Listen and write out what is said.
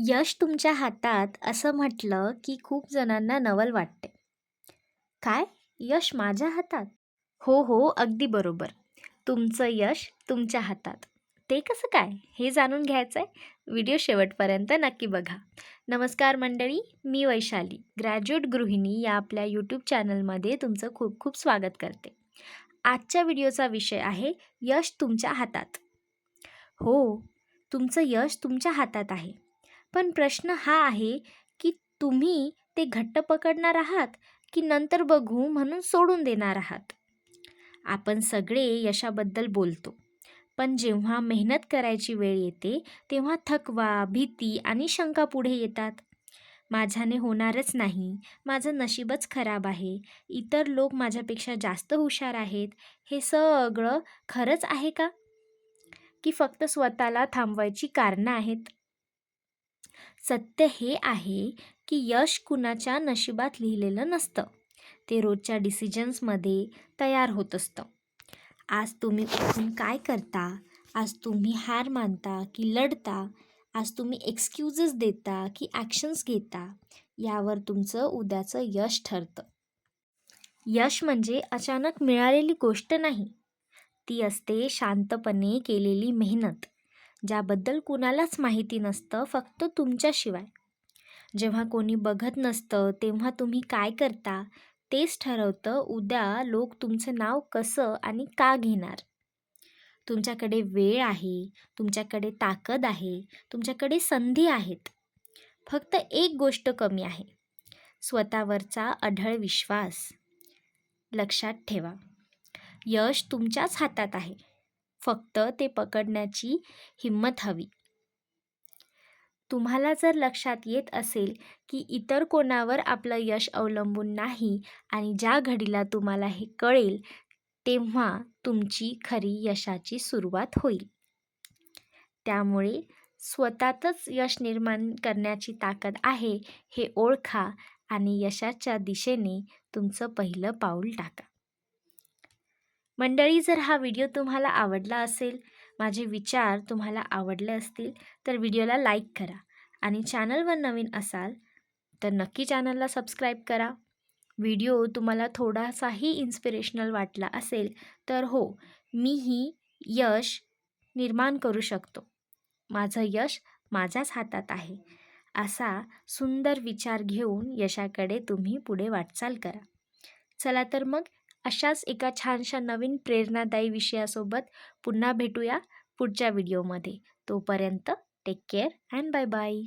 यश तुमच्या हातात असं म्हटलं की खूप जणांना नवल वाटते. काय? यश माझ्या हातात? हो हो अगदी बरोबर. तुमचं यश तुमच्या हातात. ते कसं काय? हे जाणून घ्यायचं आहे व्हिडिओ शेवटपर्यंत नक्की बघा. नमस्कार मंडळी मी वैशाली ग्रॅज्युएट गृहिणी या आपल्या यूट्यूब चॅनलमध्ये तुमचं खूप खूप स्वागत करते. आजच्या व्हिडिओचा विषय आहे यश तुमच्या हातात. हो तुमचं यश तुमच्या हातात आहे. पण प्रश्न हा आहे की तुम्ही ते घट्ट पकडणार आहात की नंतर बघू म्हणून सोडून देणार आहात? आपण सगळे यशाबद्दल बोलतो पण जेव्हा मेहनत करायची वेळ येते तेव्हा थकवा भीती आणि शंका पुढे येतात. माझ्याने होणारच नाही माझं नशीबच खराब आहे इतर लोक माझ्यापेक्षा जास्त हुशार आहेत हे सगळं खरंच आहे का? की फक्त स्वतःला थांबवायची कारणं आहेत? सत्य हे आहे की यश कुणाच्या नशिबात लिहिलेलं नसतं. ते रोजच्या डिसिजन्समध्ये तयार होत असतं. आज तुम्ही उठून काय करता? आज तुम्ही हार मानता की लढता? आज तुम्ही एक्सक्युजेस देता की ॲक्शन्स घेता? यावर तुमचं उद्याचं यश ठरतं. यश म्हणजे अचानक मिळालेली गोष्ट नाही. ती असते शांतपणे केलेली मेहनत. ज्याबद्दल कुणालाच माहिती नसतं फक्त तुमच्याशिवाय. जेव्हा कोणी बघत नसतं तेव्हा तुम्ही काय करता? तेच ठरवतं उद्या लोक तुमचं नाव कसं आणि का घेणार. तुमच्याकडे वेळ आहे तुमच्याकडे ताकद आहे तुमच्याकडे संधी आहेत. फक्त एक गोष्ट कमी आहे स्वतःवरचा अढळ विश्वास. लक्षात ठेवा यश तुमच्याच हातात आहे. फक्त ते पकडण्याची हिंमत हवी. तुम्हाला जर लक्षात येत असेल की इतर कोणावर आपलं यश अवलंबून नाही आणि ज्या घडीला तुम्हाला हे कळेल तेव्हा तुमची खरी यशाची सुरुवात होईल. त्यामुळे स्वतःतच यश निर्माण करण्याची ताकद आहे हे ओळखा आणि यशाच्या दिशेने तुमचं पहिलं पाऊल टाका. मंडळी जर हा व्हिडिओ तुम्हाला आवडला असेल माझे विचार तुम्हाला आवडले असतील तर व्हिडिओला लाईक करा आणि चॅनलवर नवीन असाल तर नक्की चॅनलला सबस्क्राईब करा. व्हिडिओ तुम्हाला थोडासाही इन्स्पिरेशनल वाटला असेल तर हो मीही यश निर्माण करू शकतो. माझं यश माझ्याच हातात आहे. असा सुंदर विचार घेऊन यशाकडे तुम्ही पुढे वाटचाल करा. चला तर मग अशाच एका छानशा नवीन प्रेरणादायी विषयासोबत पुन्हा भेटूया पुढच्या व्हिडिओमध्ये. तोपर्यंत take care and bye bye